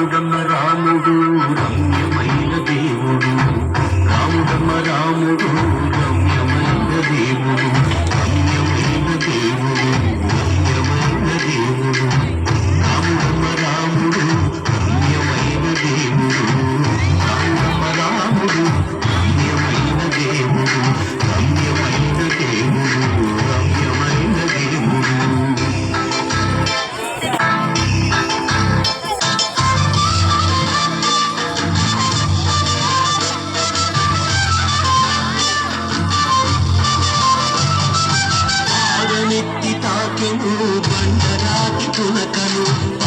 రాముడమ్మ రాముడు. రమ్యమైన దేవుడు రాముడమ్మ రాముడు బండరాతి